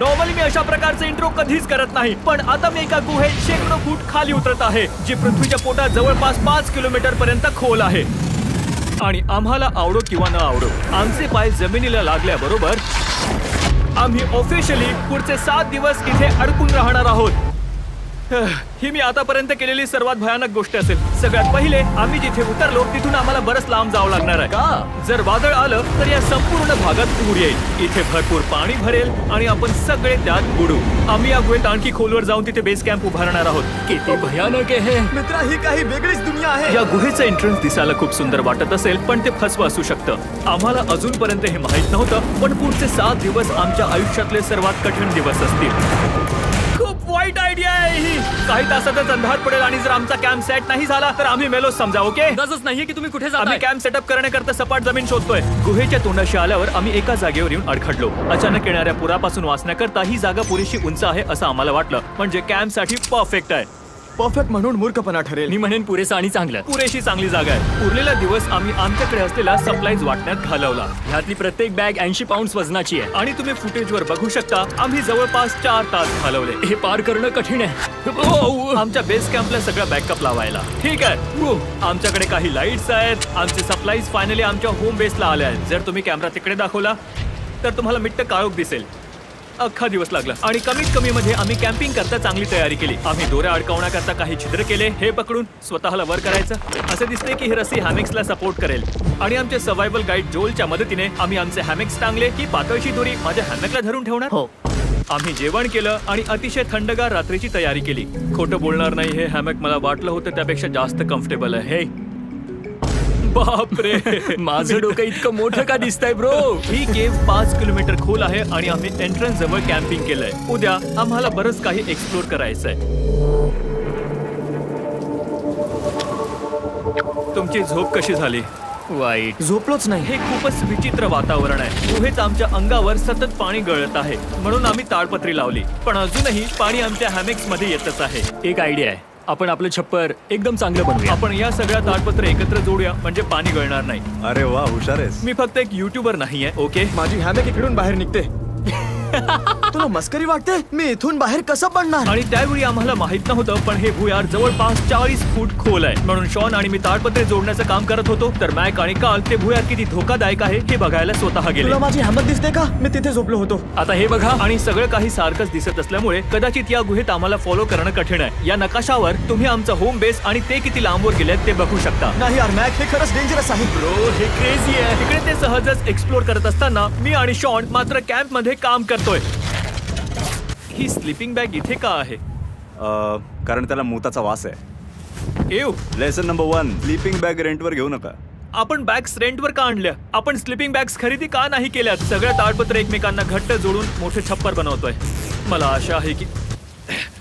Normally मी अशा प्रकारचे intro कधीच करत नाही पण आता मी एका गुहेत शेकडो फूट खाली उतरत आहे जी पृथ्वीच्या पोटात जवळपास पाच किलोमीटर पर्यंत खोल आहे. आणि आम्हाला आवडो किंवा न आवडो आमचे पाय जमिनीला लागल्याबरोबर आम्ही ऑफिशियली पुढचे सात दिवस इथे अडकून राहणार आहोत. ही मी आतापर्यंत केलेली सर्वात भयानक गोष्ट असेल. सगळ्यात पहिले आम्ही जिथे उतरलो तिथून आम्हाला बरंच लांब जावं लागणार आहे. का? जर वादळ आलं तर या संपूर्ण भागात पूर येईल. इथे भरपूर पाणी भरेल आणि आपण सगळे त्यात बुडू. आम्ही या गुहेत आणखी खोलवर जाऊन तिथे बेस कॅम्प उभारणार आहोत. किती भयानक आहे हे. मित्रा ही काही वेगळीच दुनिया आहे. या गुहेचं एंट्रन्स दिसायला खूप सुंदर वाटत असेल पण ते फसवं असू शकतं. आम्हाला अजूनपर्यंत हे माहीत नव्हतं पण पुढचे सात दिवस आमच्या आयुष्यातले सर्वात कठीण दिवस असतील. वाईट आयडिया आहे ही. काही तासातच अंधार पडेल आणि जर आमचा कॅम्प सेट नाही झाला तर आम्ही मेलोच समजा ओके अंदाजच नाहीये की तुम्ही कुठे आम्ही जाताय कॅम्प सेटअप करण्याकरता सपाट जमीन शोधतोय. गुहेच्या तोंडाशी आल्यावर आम्ही एका जागेवर येऊन अडखडलो. अचानक येणाऱ्या पुरापासून वाचण्याकरता ही जागा पुरेशी उंच आहे असं आम्हाला वाटलं. म्हणजे कॅम्पसाठी परफेक्ट आहे. परफेक्ट म्हणून मूर्खपणा ठरेल. मी म्हणेन पुरेसं आणि चांगलं. पुरेशी चांगली जागा आहे. उरलेला दिवस आम्ही आमच्याकडे असलेला सप्लाईज वाटण्यात घालवला. ह्यातली प्रत्येक बॅग ऐंशी पाऊंड वजनाची आहे. आणि तुम्ही फुटेजवर बघू शकता आम्ही जवळपास चार तास घालवले. हे पार करणं कठीण आहे. ओ, आमच्या बेस कॅम्पला सगळा बॅकअप लावायला. ठीक आहे. उ, आमच्याकडे काही लाईट्स आहेत. आमचे सप्लाईज फायनली आमच्या होम बेसला आले आहेत. जर तुम्ही कॅमेरा तिकडे दाखवला तर तुम्हाला मिट्ट काळोख दिसेल. अख्खा दिवस लागला. आणि कमीत कमी मध्ये आम्ही कॅम्पिंग करता चांगली तयारी केली. आम्ही दोऱ्या अडकवण्याकरता काही छिद्र केले हे पकडून स्वतःला वर करायचं. असे दिसते की ही रस्सी हॅमेक्सला सपोर्ट करेल. आणि आमचे सर्व्हायवल गाईड जोलच्या मदतीने आम्ही आमचे हॅमेक्स टांगले की पातळशी दोरी माझ्या हॅमेकला धरून ठेवणार? हो. आम्ही जेवण केलं आणि अतिशय थंडगार रात्रीची तयारी केली. खोटं बोलणार नाही हे हॅमॅक मला वाटलं होतं त्यापेक्षा जास्त कम्फर्टेबल आहे. हे बापरे. माझं डोकं इतकं मोठं का दिसतंय ब्रो ही केव पाच किलोमीटर खोल आहे आणि आम्ही एंट्रन्स जवळ कॅम्पिंग केलंय. उद्या आम्हाला बरंच काही एक्सप्लोर करायचंय. तुमची झोप कशी झाली? वाईट. झोपलोच नाही. हे खूपच विचित्र वातावरण आहे. गुहेत आमच्या अंगावर सतत पाणी गळत आहे. म्हणून आम्ही ताडपत्री लावली. पण अजूनही पाणी आमच्या हॅमेक्समध्ये येतच आहे. एक आयडिया आहे. आपण आपलं छप्पर एकदम चांगलं बनवूया. आपण या सगळ्या ताडपत्र एकत्र जोडूया म्हणजे पाणी गळणार नाही. अरे वा हुशार आहेस. मी फक्त एक युट्यूबर नाहीये ओके? माझी हॅमेक इकडून बाहेर निघते. तुला मस्करी वाटते? मी इथून बाहेर कसं पडणार? आणि त्यावेळी आम्हाला माहीत नव्हतं पण हे भुयार जवळपास चाळीस फूट खोल आहे. म्हणून शॉन आणि मी ताडपत्रे जोडण्याचं काम करत होतो. तर मॅक आणि काल ते भुयार किती धोकादायक आहे हे बघायला स्वतः गेले. तुला माझी हॅमक दिसते का? मी तिथे झोपलो होतो. आता हे बघा आणि सगळं काही सारखंच दिसत असल्यामुळे कदाचित या गुहेत आम्हाला फॉलो करणं कठीण आहे. या नकाशावर तुम्ही आमचं होम बेस आणि ते किती लांबवर गेलेत ते बघू शकता. नाही यार मॅक हे खरंच डेंजरस आहे. ब्रो हे क्रेझी आहे. तिकडे ते सहजच एक्सप्लोर करत असताना मी आणि शॉन मात्र कॅम्पमध्ये काम करतोय. ही स्लीपिंग बॅग इथे का आहे? अ, कारण त्याला मोताचा वास आहे. एव. Lesson number one sleeping bag रेंटवर घेऊ नका. आपण बॅग्स रेंटवर का आणल्या? आपण स्लिपिंग बॅग्स खरेदी का नाही केल्यात? सगळ्या ताडपत्र एकमेकांना घट्ट जोडून मोठे छप्पर बनवतोय. मला आशा आहे की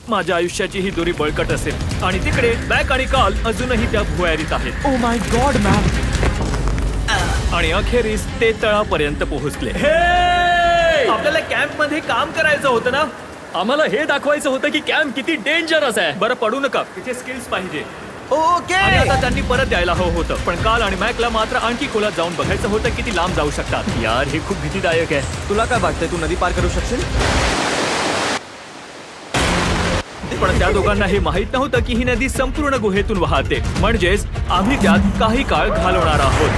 माझ्या आयुष्याची ही दोरी बळकट असेल. आणि तिकडे बॅग आणि काल अजूनही त्या भुयारीत आहेत. ओ माय गॉड मॅक आणि अखेरीस ते तळापर्यंत पोहोचले. आपल्याला कॅम्पमध्ये काम करायचं होतं ना? आम्हाला हे दाखवायचं होतं की कॅम्प किती डेंजरस आहे. बरं पडू नका. तिथे स्किल्स पाहिजे. ओके. आणि आता त्यांनी परत यायला हवं होतं. पण काल आणि मॅकला मात्र आणखी खोलात जाऊन बघायचं होतं किती लांब जाऊ शकतात. यार हे खूप भीतीदायक आहे. तुला काय वाटतंय तू नदी पार करू शकशील? पण त्या दोघांना हे माहीत नव्हतं की ही नदी संपूर्ण गुहेतून वाहते. म्हणजेच आम्ही त्यात काही काळ घालवणार आहोत.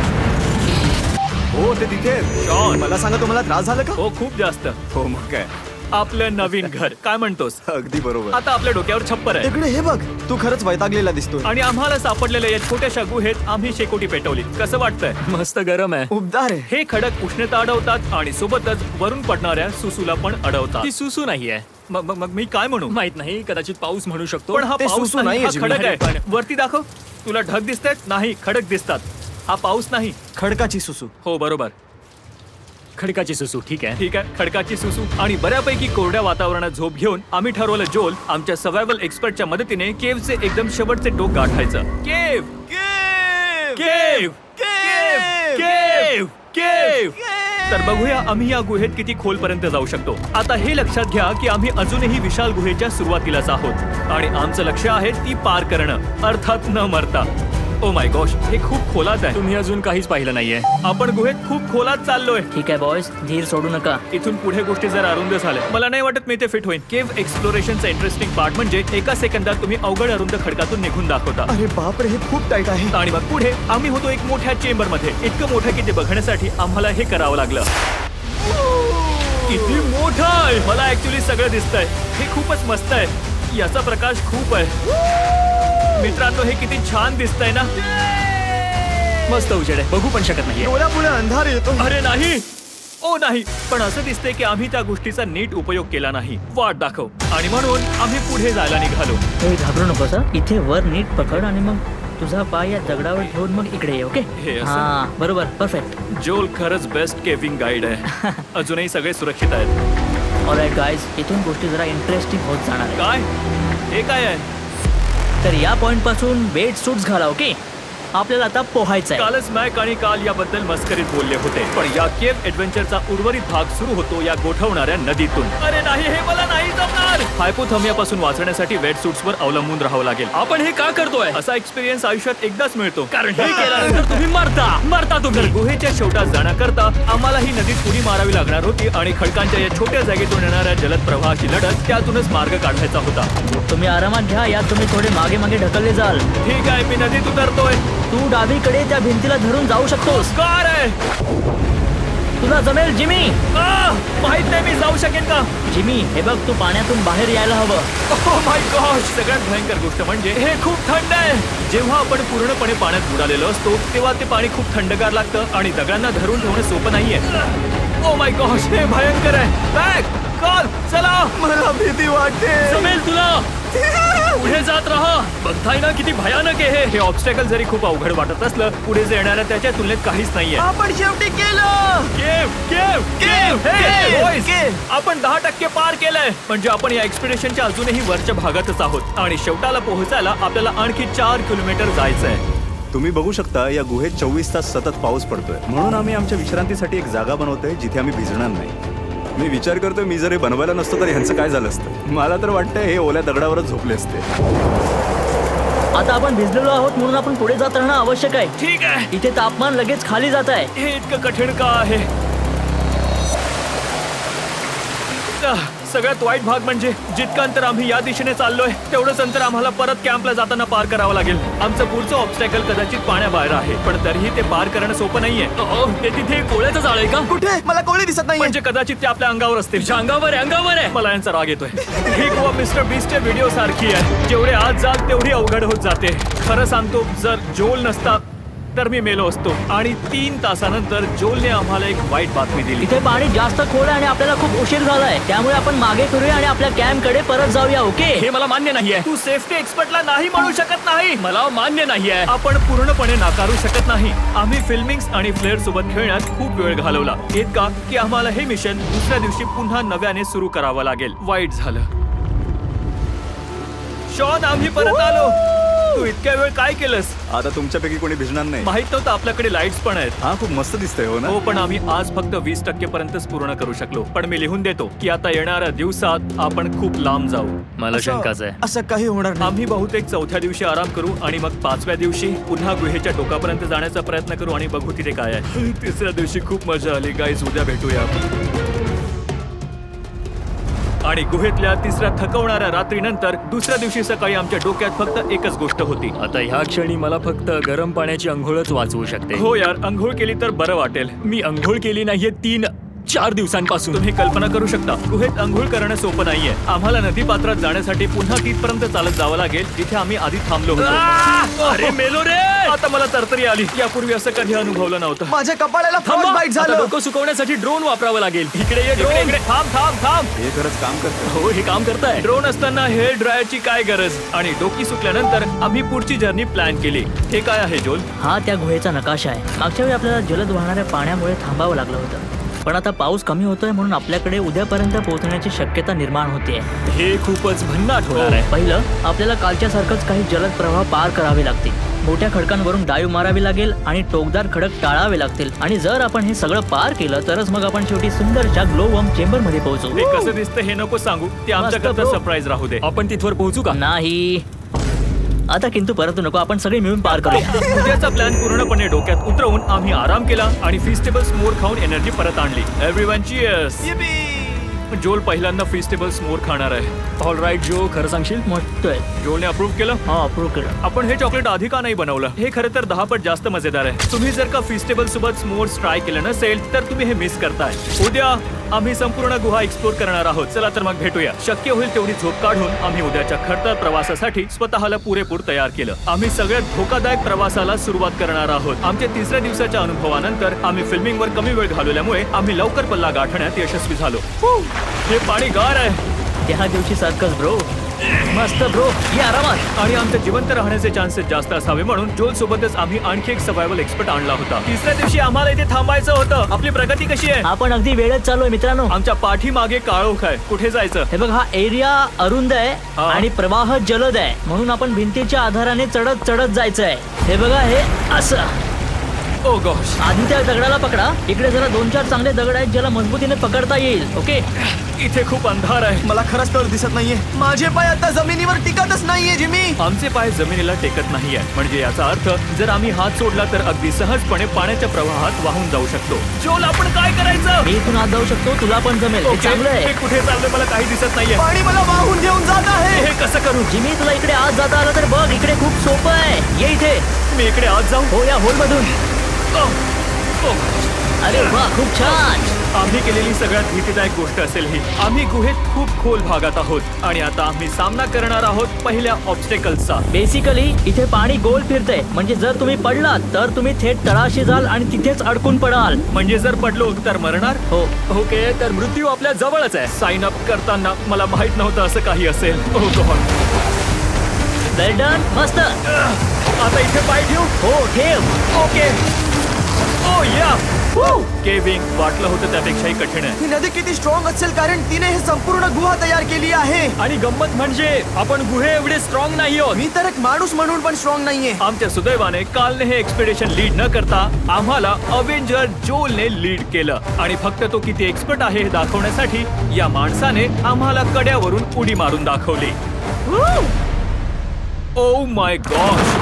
हो ते तिथे. शॉन मला सांगा तुम्हाला त्रास झाला का? हो खूप जास्त. हो मग काय? आपलं नवीन घर. काय म्हणतोस? अगदी बरोबर. आता आपल्या डोक्यावर छप्पर आहे. इकडे हे बघ तू खरंच वैतागलेला दिसतोय. आणि आम्हाला सापडलेल्या या छोट्याशा गुहेत आम्ही शेकोटी पेटवली. कसं वाटतंय? मस्त गरम आहे. उबदार आहे. हे खडक उष्णता अडवतात आणि सोबतच वरून पडणाऱ्या सुसूला पण अडवतात. ती सुसू नाहीये. मग मग- मग मी काय म्हणू? माहीत नाही कदाचित पाऊस म्हणू शकतो. पण हा ते पाऊस सुसू नाही नाहीये, हा जिमी. खडक आहे. वरती दाखव. तुला ढग दिसतायत नाही खडक दिसतात. हा पाऊस नाही. खडकाची सुसू. हो बरोबर. खडकाची सुसू ठीक आहे? ठीक आहे. खडकाची सुसू आणि बऱ्यापैकी कोरड्या वातावरणात झोप घेऊन आम्ही ठरवलं जोल आमच्या सर्वायवल एक्सपर्टच्या मदतीने केवचे एकदम शेवटचे टोक गाठायचं. Cave cave cave cave cave तर बघूया आम्ही या गुहेत किती खोलपर्यंत जाऊ शकतो. आता हे लक्षात घ्या की आम्ही अजूनही विशाल गुहेच्या सुरुवातीलाच आहोत. आणि आमचं लक्ष आहे ती पार करणं अर्थात न मरता. ओ माय गॉश हे खूप खोलात आहे. तुम्ही अजून काहीच पाहिलं नाहीये. आपण गुहेत खूप खोलात चाललोय. ठीक आहे बॉयज धीर सोडू नका. इथून पुढे गोष्टी जर अरुंद झाल्या. मला नाही वाटत मी ते फिट होईन. केव्ह एक्सप्लोरेशनचा इंटरेस्टिंग पार्ट म्हणजे एका सेकंदात तुम्ही अवघड अरुंद खडकातून निघून दाखवता. अरे बापरे हे खूप टाईट आहे. आणि मग पुढे आम्ही होतो एक मोठ्या चेंबरमध्ये. इतकं मोठं की ते बघण्यासाठी आम्हाला हे करावं लागलं. किती मोठं आहे! मला ऍक्च्युली सगळं दिसतंय. हे खूपच मस्त आहे. याचा प्रकाश खूप आहे. मित्रांनो हे किती छान दिसतंय ना. मस्त उजेड आहे. बघू पण शकत नाहीये. डोळ्यापुढे अंधार येतो. अरे नाही. ओ नाही. पण असं दिसतंय की आम्ही त्या गोष्टीचा नीट उपयोग केला नाही. वाट दाखव. आणि म्हणून आम्ही पुढे जायला निघालो. हे घाबरू नकोस हं. इथे वर नीट पकड आणि मग तुझा पाय या दगडावर ठेवून मग इकडे ये ओके? हे असं? हा बरोबर. परफेक्ट जोल खरंच बेस्ट केविंग गाईड आहे. अजूनही सगळे सुरक्षित आहेत. ऑलराईट गाईज इथून गोष्टी जरा इंटरेस्टिंग होत जाणार आहे काय? हे काय आहे? तर या पॉइंटपासून सूट्स घाला ओके आपल्याला आता पोहायचं आहे कालच मॅक आणि काल याबद्दल मस्करीत बोलले होते. पण या केव एडव्हेंचरचा उर्वरित भाग सुरू होतो या गोठवणाऱ्या नदीतून. अरे नाही हे मला नाही जमणार! हायपोथमियापासून वाचण्यासाठी वेट सूट्स वर अवलंबून राहावं लागेल. आपण हे का करतोय? असा एक्सपिरियन्स आयुष्यात एकदाच मिळतो. कारण हे केल्यानंतर तुम्ही मरता. मरता तुम्ही. गुहेच्या शेवटात जाण्याकरता आम्हाला ही नदीत उडी मारावी लागणार होती आणि खडकांच्या या छोट्या जागेतून येणाऱ्या जलद प्रवाहाची लढत त्यातूनच मार्ग काढायचा होता. तुम्ही आरामात घ्या यात तुम्ही थोडे मागे मागे ढकलले जाल. ठीक आहे मी नदीत उतरतोय. तू डावीकडे त्या भिंतीला धरून जाऊ शकतोस. कार आहे. तुला जमेल जिमी. आह! माहीत नाही मी जाऊ शकेन का? जिमी हे बघ तू पाण्यातून बाहेर यायला हवं. Oh my gosh! सगळ्यात भयंकर गोष्ट म्हणजे हे खूप थंड आहे. जेव्हा आपण पूर्णपणे पाण्यात बुडालेलो असतो तेव्हा ते पाणी खूप थंडगार लागतं आणि दगडांना धरून ठेवणं सोपं नाहीये. ओ माय गॉश हे भयंकर आहे. बॅग कॉल चला. मला भीती वाटते. जमेल तुला. पुढे जात राहा. बघताय ना किती भयानक आहे हे. हे ऑब्स्टॅकल जरी खूप अवघड वाटत असलं पुढे जे येणाऱ्या त्याच्या तुलनेत काहीच नाहीये. आपण शेवटी केलं. Cave cave cave cave, boys, cave. आपण दहा टक्के पार केलंय. म्हणजे आपण या एक्सपिडिशनच्या अजूनही वरच्या भागातच आहोत. आणि शेवटाला पोहोचायला आपल्याला आणखी चार किलोमीटर जायचंय. तुम्ही बघू शकता या गुहेत चोवीस तास सतत पाऊस पडतोय. म्हणून आम्ही आमच्या विश्रांतीसाठी एक जागा बनवतोय जिथे आम्ही भिजणार नाही. मी विचार करतोय मी जर हे बनवायला नसतो तर ह्यांचं काय झालं असतं? मला तर वाटतंय हे ओल्या दगडावरच झोपले असते. आता आपण भिजलेलो आहोत म्हणून आपण पुढे जात राहणं आवश्यक आहे. ठीक आहे. इथे तापमान लगेच खाली जात आहे. हे इतकं कठीण का आहे? आह, सगळ्यात वाईट भाग म्हणजे जितकं अंतर आम्ही या दिशेने चाललोय तेवढंच अंतर आम्हाला परत कॅम्पला जाताना पार करावं लागेल. आमचं पुढचं ऑब्स्टॅकल कदाचित पाण्याबाहेर आहे पण तरीही ते पार करणं सोपं नाहीये. ते तिथे कोळ्याचं जाळ आहे का? कुठे? मला कोणी दिसत नाही म्हणजे कदाचित ते आपल्या अंगावर असतील. अंगावर आहे अंगावर आहे. मला यांचा राग येतोय. ही गोवा मिस्टर बीस्टच्या व्हिडिओ सारखी आहे. जेवढे आज जाल तेवढी अवघड होत जाते. खरं सांगतो जर जोल नसता तर मी मेलो असतो. आणि तीन तासानंतर जोलने आम्हाला एक वाईट बातमी दिली. इथे पाणी जास्त खोल आहे आणि आपल्याला खूप उशीर झालाय. त्यामुळे आपण मागे फिरूया आणि आपल्या कॅम्पकडे परत जाऊया ओके? हे मला मान्य नाहीये. तू सेफ्टी एक्सपर्टला नाही म्हणू शकत नाही. मला मान्य नाहीये. आपण पूर्णपणे नाकारू शकत नाही. आम्ही फिल्मिंग्स आणि फ्लेअर सोबत खेळण्यात खूप वेळ घालवला. इतका की आम्हाला हे मिशन दुसऱ्या दिवशी पुन्हा नव्याने सुरू करावं लागेल. वाईट झालं. शॉन आम्ही परत आलो. तू इतक्या वेळ काय केलंस? आता तुमच्यापैकी कोणी भिजणार नाही. माहीत नव्हतं आपल्याकडे लाईट्स पण आहेत. हा खूप मस्त दिसतंय हो ना? हो पण आम्ही आज फक्त वीस टक्के पर्यंतच पूर्ण करू शकलो. पण मी लिहून देतो की आता येणाऱ्या दिवसात आपण खूप लांब जाऊ. मला असं- शंकाच आहे. असं काही होणार नाही. आम्ही बहुतेक चौथ्या दिवशी आराम करू आणि मग पाचव्या दिवशी पुन्हा गुहेच्या टोकापर्यंत जाण्याचा प्रयत्न करू आणि बघू तिथे काय आहे. तिसऱ्या दिवशी खूप मजा आली. गाईज उद्या भेटूया आणि गुहेतल्या तिसऱ्या थकवणाऱ्या रात्रीनंतर दुसऱ्या दिवशी सकाळी आमच्या डोक्यात फक्त एकच गोष्ट होती. आता ह्या क्षणी मला फक्त गरम पाण्याची अंघोळच वाचवू शकते. हो यार अंघोळ केली तर बरं वाटेल. मी अंघोळ केली नाहीये तीन चार दिवसांपासून. तुम्ही कल्पना करू शकता गुहेत अंघोळ करणं सोपं नाहीये. आम्हाला नदी पात्रात जाण्यासाठी पुन्हा तिथपर्यंत चालत जावं लागेल जिथे आम्ही आधी थांबलो होतो. अरे मेलो रे! आता मला तरतरी आली. यापूर्वी असं कधी अनुभवलं नव्हतं. माझ्या कपाळाला थांबा! बाईट झालं. डोकं सुकवण्यासाठी ड्रोन वापरावं लागेल. इकडे ये इकडे ड्रोन इकडे थांब थांब थांब. हे खरंच काम करतं हो हे काम करताय. ड्रोन असताना हेअर ड्रायरची काय गरज? आणि डोकी सुकल्यानंतर आम्ही पुढची जर्नी प्लॅन केली. हे काय आहे जोल हा त्या गुहेचा नकाशा आहे. मागच्या वेळी आपल्याला जलद वाहणाऱ्या पाण्यामुळे थांबावं लागलं होतं. पण आता पाऊस कमी होतोय म्हणून आपल्याकडे उद्यापर्यंत पोहोचण्याची शक्यता निर्माण होते हे खूपच भन्नाट होणार आहे. पहिलं आपल्याला कालच्या सारखंच काही जलद प्रवाह पार करावे लागतील. मोठ्या खडकांवरून डाईव मारावी लागेल आणि टोकदार खडक टाळावे लागतील. आणि जर आपण हे सगळं पार केलं तरच मग आपण शेवटी सुंदरच्या ग्लो वम चेंबरमध्ये पोहोचू कसं दिसतं हे नको सांगू. ते आमच्याकरता bro. सरप्राईज राहू दे. आपण तिथवर पोहोचू का? नाही. आता किंतु परंतु नको आपण सगळे मिळून पार करूया. उद्याचा प्लॅन पूर्णपणे डोक्यात उतरवून आम्ही आराम केला आणि फिस्टेबल स्मोर खाऊन एनर्जी परत आणली. एव्हरीवन चियर्स जोल पहिल्यांदा फिस्टेबल स्मोर खाणार आहे. ऑल राईट जो खरं सांगशील? मस्त आहे. जोलने अप्रूव्ह केलं? हा अप्रूव्ह केलं. आपण हे चॉकलेट आधी का नाही बनवलं? हे खरं तर दहा पट जास्त मजेदार आहे. तुम्ही जर का फिस्टेबल सोबत स्मोर्स ट्राय केलं नसेल तर तुम्ही हे मिस करताय. उद्या आम्ही संपूर्ण गुहा एक्सप्लोर करणार आहोत. चला तर मग भेटूया. शक्य होईल तेवढी झोप काढून आम्ही उद्याच्या खडतर प्रवासासाठी स्वतःला पुरेपूर तयार केलं. आम्ही सगळ्यात धोकादायक प्रवासाला सुरुवात करणार आहोत. आमच्या तिसऱ्या दिवसाच्या अनुभवानंतर आम्ही फिल्मिंगवर कमी वेळ घालवल्यामुळे आम्ही लवकर पल्ला गाठण्यात यशस्वी झालो. हे! पाणी गार आहे. त्या दिवशी सारखंच ब्रो मस्त ब्रो ये आरामात. आणि आमच्या जिवंत राहण्याचे चान्सेस जास्त असावे म्हणून जोल सोबतच आम्ही आणखी एक सर्वायवल एक्सपर्ट आणला होता. तिसऱ्या दिवशी आम्हाला इथे थांबायचं होतं. आपली प्रगती कशी आहे? आपण अगदी वेळेत चाललोय मित्रांनो. आमच्या पाठीमागे काळोख आहे. कुठे जायचं? हे बघ हा एरिया अरुंद आहे हा. आणि प्रवाह जलद आहे. म्हणून आपण भिंतीच्या आधाराने चढत चढत जायचं आहे हे बघा हे असं. ओ गॉश आधी त्या दगडाला पकडा. इकडे जरा दोन चार चांगले दगड आहेत ज्याला मजबूतीने पकडता येईल ओके? इथे खूप अंधार आहे. मला खरंच तर दिसत नाहीये. माझे पाय आता जमिनीवर टिकतच नाहीये जिमी. आमचे पाय जमिनीला टेकत नाहीये. म्हणजे याचा अर्थ जर आम्ही हात सोडला तर अगदी सहजपणे पाण्याच्या प्रवाहात वाहून जाऊ शकतो. जोल आपण काय करायचं? मी इथून आत जाऊ शकतो तुला पण जमेल. हे ओके, चांगलं आहे. कुठे चाललंय? मला काही दिसत नाहीये. पाणी मला वाहून घेऊन जात आहे. हे कसं करू? जिमी तुला इकडे आत जाता आलं तर बघ इकडे खूप सोपं आहे. ये इथे. मी इकडे आत जाऊ? हो या होल मधून. अरे वा खूप छान. आम्ही केलेली सगळ्यात भीतीदायक गोष्ट असेल ही. आम्ही गुहेत खूप खोल भागात आहोत आणि आता आम्ही सामना करणार आहोत पहिल्या ऑब्स्टेकल्सचा बेसिकली इथे पाणी गोल फिरतंय. म्हणजे जर तुम्ही पडलात तर तुम्ही थेट तळाशी जाल आणि तिथेच अडकून पडाल. म्हणजे जर पडलो तर मरणार? हो. ओके तर मृत्यू आपल्या जवळच आहे. साइन अप करताना मला माहीत नव्हतं असं काही असेल. गॉड वेल डन मस्त. आता इथे पाय ठेवू? हो ठेव. ओके ओ या केविंग वाटलं होतं त्यापेक्षाही कठीण आहे. ही नदी किती स्ट्रॉंग असेल कारण तिने हे संपूर्ण गुहा तयार केली आहे. आणि गंमत म्हणजे आपण गुहे एवढे स्ट्रॉंग नाही आहोत मी तर एक माणूस म्हणून पण स्ट्रॉंग नाहीये. आमच्या सुदैवाने कालने हे एक्सपेडिशन लीड न करता आम्हाला अवेंजर जोलने लीड केलं. आणि फक्त तो किती एक्सपर्ट आहे हे दाखवण्यासाठी या माणसाने आम्हाला कड्यावरून उडी मारून दाखवली. ओ माय गॉश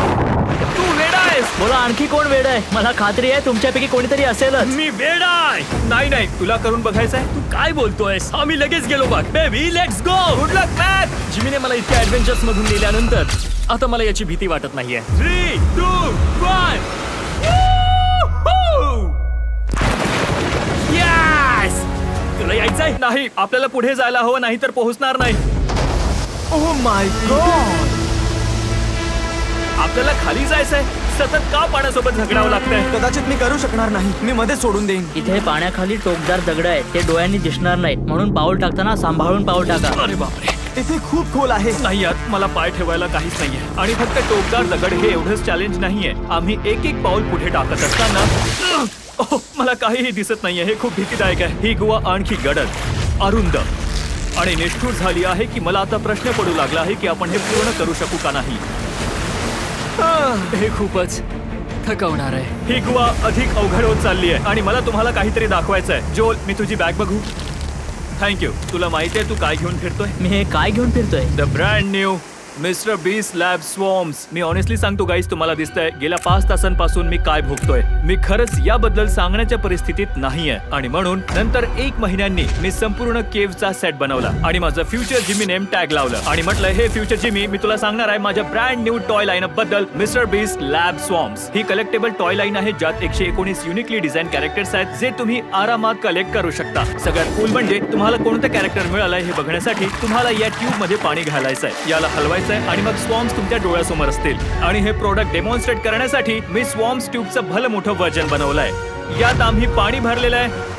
तू वेडा बोला आणखी कोण वेड आहे? मला खात्री आहे तुमच्यापैकी कोणीतरी असेलच. मी वेड आहे. नाही नाही तुला करून बघायचंय? तू काय बोलतोय? आम्ही लगेच गेलो बघ. Baby let's go good luck man जिमीने मला इतक्या ऍडव्हेंचर्स मधून नेल्यानंतर आता मला याची भीती वाटत नाहीये. थ्री टू वन तुला यायचंय? नाही आपल्याला पुढे जायला हवं नाही तर पोहोचणार नाही. ओ माय गॉड आपल्याला खाली जायचंय. सतत का पाण्यासोबत झगडावं लागतंय? कदाचित मी करू शकणार नाही. मी मध्ये सोडून देईन. इथे पाण्याखाली टोकदार दगड आहेत. ते डोळ्यांनी दिसणार नाहीत. म्हणून पाऊल टाकताना सांभाळून पाऊल टाका. अरे बापरे. इथे खूप खोल आहे. नाही यात मला पाय ठेवायला काहीच नाहीये. आणि फक्त टोकदार दगड हे एवढंच चॅलेंज नाहीये. आम्ही एक एक पाऊल पुढे टाकत असताना ओह, मला काहीही दिसत नाहीये. हे खूप भीतीदायक आहे. ही गुहा आणखी गडद अरुंद. आणि निष्ठूर झाली आहे की मला आता प्रश्न पडू लागला आहे की आपण हे पूर्ण करू शकू का नाही. हे. खूपच थकवणार आहे. ही गुहा अधिक अवघड होत चालली आहे आणि मला तुम्हाला काहीतरी दाखवायचं आहे जोल मी तुझी बॅग बघू. थँक्यू तुला माहिती आहे तू काय घेऊन फिरतोय? मी हे काय घेऊन फिरतोय? The brand new Mister Beast Lab Swarms me honestly सांगतो गाईस तुम्हाला दिसतंय गेल्या पाच तासांपासून मी काय भोगतोय? मी खरंच याबद्दल सांगण्याच्या परिस्थितीत नाहीये. आणि म्हणून नंतर एक महिन्यांनी मी संपूर्ण केव्हचा सेट बनवला आणि माझं फ्युचर जिमी नेम टॅग लावलं. आणि म्हटलं हे फ्युचर जिमी मी तुला सांगणार आहे माझ्या ब्रँड न्यू टॉय लाईन बद्दल मिस्टर बीस लॅब स्वॉम्स ही कलेक्टेबल टॉय लाईन आहे ज्यात एकशे एकोणीस युनिकली डिझाईन कॅरेक्टर्स आहेत जे तुम्ही आरामात कलेक्ट करू शकता. सगळ्यात कूल म्हणजे तुम्हाला कोणतं कॅरेक्टर मिळालंय हे बघण्यासाठी तुम्हाला या ट्यूबमध्ये पाणी घालायचंय. याला हलवायचंय आणि मग स्वॉम्स तुमच्या डोळ्यासमोर असतील. आणि हे प्रोडक्ट डेमॉन्स्ट्रेट करण्यासाठी मी स्वॉम्स ट्यूबचं भलं मोठं वर्जन बनवलंय. यात आम्ही पाणी भरलेलं आहे.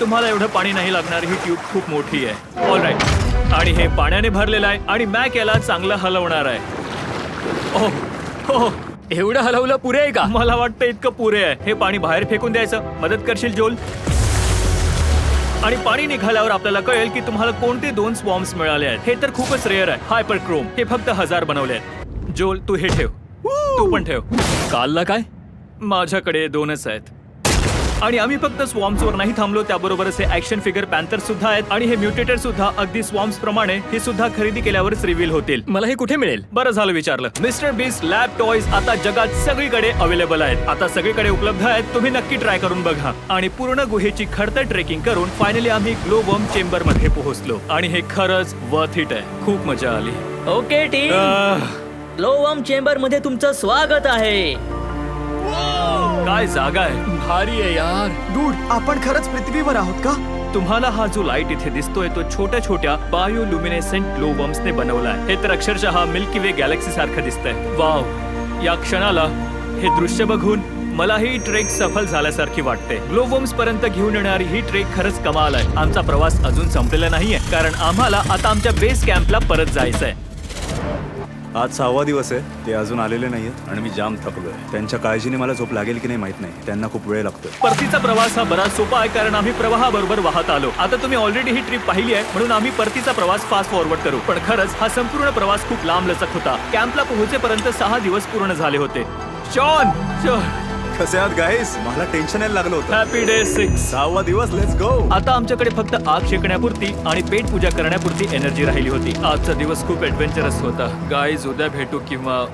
तुम्हाला एवढं पाणी नाही लागणार ही ट्यूब खूप मोठी आहे. ऑल राईट आणि हे पाण्याने भरलेलं आहे आणि मॅक याला चांगलं हलवणार आहे. ओह हो एवढं हलवलं पुरे आहे का? मला वाटतं इतकं पुरे आहे. हे पाणी बाहेर फेकून द्यायचं. मदत करशील जोल आणि पाणी निघाल्यावर आपल्याला कळेल की तुम्हाला कोणते दोन स्वॉम्स मिळाले आहेत. हे तर खूपच रेअर आहे. हायपर क्रोम हे फक्त हजार बनवले आहेत. जोल तू हे ठेव. तू पण ठेव. कालला काय? माझ्याकडे दोनच आहेत. आणि आम्ही फक्त स्वॉम्स वर नाही थांबलो त्याबरोबरच हे ऍक्शन फिगर पॅन्थर सुद्धा आहेत आणि हे म्युटेटेड सुद्धा अगदी स्वॉम्स प्रमाणे हे सुद्धा खरेदी केल्यावरच रिव्हील होतील. मला हे कुठे मिळेल? बरं झालं विचारलं. मिस्टर बीस लॅब टॉयज आता जगात सगळीकडे अवेलेबल आहेत. आता सगळीकडे उपलब्ध आहेत तुम्ही नक्की ट्राय करून बघा. आणि पूर्ण गुहेची खडतर ट्रेकिंग करून फायनली आम्ही ग्लोबम चेंबरमध्ये पोहोचलो. आणि हे खरंच वर्थ इट आहे. खूप मजा आली. ओके टीम आह, ग्लोवम चेंबरमध्ये तुमचं स्वागत आहे. काय जागा आहे? भारी आहे यार. डूड आपण खरंच पृथ्वीवर आहोत का? तुम्हाला हा जो लाइट इथे दिसतोय तो छोट्या छोट्या बायोल्युमिनेसेंट ग्लोबम्सने बनवलाय. हे तर अक्षरशः मिल्की वे गॅलेक्सी सारखं दिसतंय. वाव या क्षणाला हे दृश्य बघून मला ही ट्रेक सफल झाल्यासारखी वाटते. ग्लोबम्स पर्यंत घेऊन येणारी ही ट्रेक खरंच कमाल आहे. आमचा प्रवास अजून संपलेला नाहीये कारण आम्हाला आता आमच्या बेस कॅम्पला परत जायचंय. आज सहावा दिवस आहे. ते अजून आलेले नाहीयेत आणि मी जाम थकलोय. त्यांच्या काळजीने मला झोप लागेल की नाही माहीत नाही. त्यांना खूप वेळ लागतो परतीचा प्रवास हा बराच सोपा आहे कारण आम्ही प्रवाहाबरोबर वाहत आलो. आता तुम्ही ऑलरेडी ही ट्रिप पाहिली आहे म्हणून आम्ही परतीचा प्रवास फास्ट फॉरवर्ड करू. पण खरंच हा संपूर्ण प्रवास खूप लांब लचक होता. कॅम्पला पोहोचेपर्यंत सहा दिवस पूर्ण झाले होते. शॉन कसे आहात गाईस मला टेन्शन यायला लागलं होतं. हॅपी डे सिक्स सहावा दिवस लेट्स गो आता आमच्याकडे फक्त आग शेकण्यापुरती आणि पेट पूजा करण्यापुरती एनर्जी राहिली होती. आजचा दिवस खूप ऍडव्हेंचरस होता. गाईज उद्या भेटू किंवा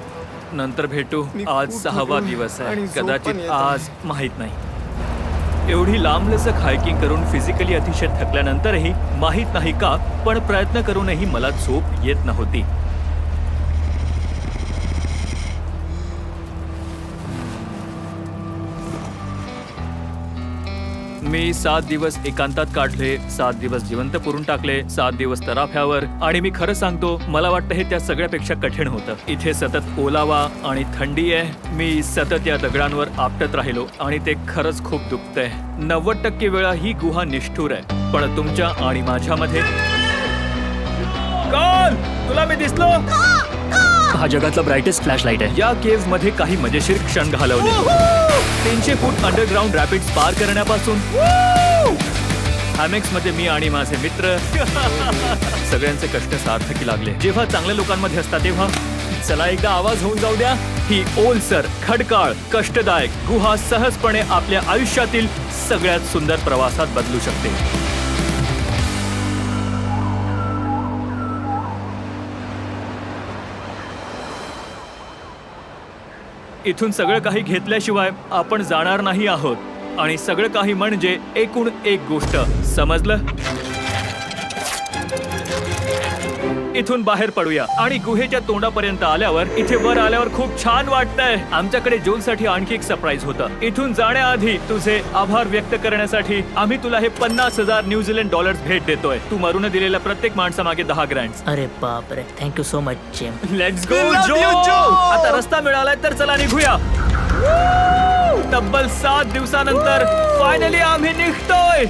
नंतर भेटू आज सहावा दिवस आहे. कदाचित. आज माहीत नाही. एवढी लांबलचक हायकिंग करून फिजिकली अतिशय थकल्यानंतरही माहीत नाही का पण प्रयत्न करूनही मला झोप येत नव्हती. मी सात दिवस एकांतात काढले सात दिवस जिवंत पुरून टाकले सात दिवस तराफ्यावर. आणि मी खरं सांगतो मला वाटतं हे त्या सगळ्यापेक्षा कठीण होतं. इथे सतत ओलावा आणि थंडी आहे. मी सतत या दगडांवर आपटत राहिलो आणि ते खरंच खूप दुखतंय. नव्वद टक्के वेळा ही गुहा निष्ठूर आहे. पण तुमच्या आणि माझ्यामध्ये कॉल तुला मी दिसलो! हा जगातला ब्राईटेस्ट फ्लॅश लाइट आहे. या केव्हमध्ये काही मजेशीर क्षण घालवले. तीनशे फूट अंडरग्राऊंड रॅपिड पार करण्यापासून. हॅमेक्समध्ये मी आणि माझे मित्र. सगळ्यांचे कष्ट सार्थकी लागले. जेव्हा चांगल्या लोकांमध्ये असतात तेव्हा चला एकदा आवाज होऊन जाऊ द्या. ही ओलसर खडकाळ कष्टदायक गुहा सहजपणे आपल्या आयुष्यातील सगळ्यात सुंदर प्रवासात बदलू शकते. इथून सगळं काही घेतल्याशिवाय आपण जाणार नाही आहोत. आणि सगळं काही म्हणजे एकूण एक गोष्ट. समजलं? इथून बाहेर पडूया. आणि गुहेच्या तोंडापर्यंत आल्यावर इथे वर आल्यावर खूप छान वाटतंय. आमच्याकडे जोनसाठी आणखी एक सरप्राईज होतं. इथून जाण्याआधी तुझे आभार व्यक्त करण्यासाठी आम्ही तुला हे पन्नास हजार न्यूझीलंड डॉलर्स भेट देतोय. तू मरून दिलेल्या प्रत्येक माणसामागे दहा ग्रँड अरे बाप रे थँक्यू सो मच चेम लेट्स गो जो! आता रस्ता मिळालाय तर चला निघूया. तब्बल सात दिवसानंतर फायनली आम्ही निघतोय.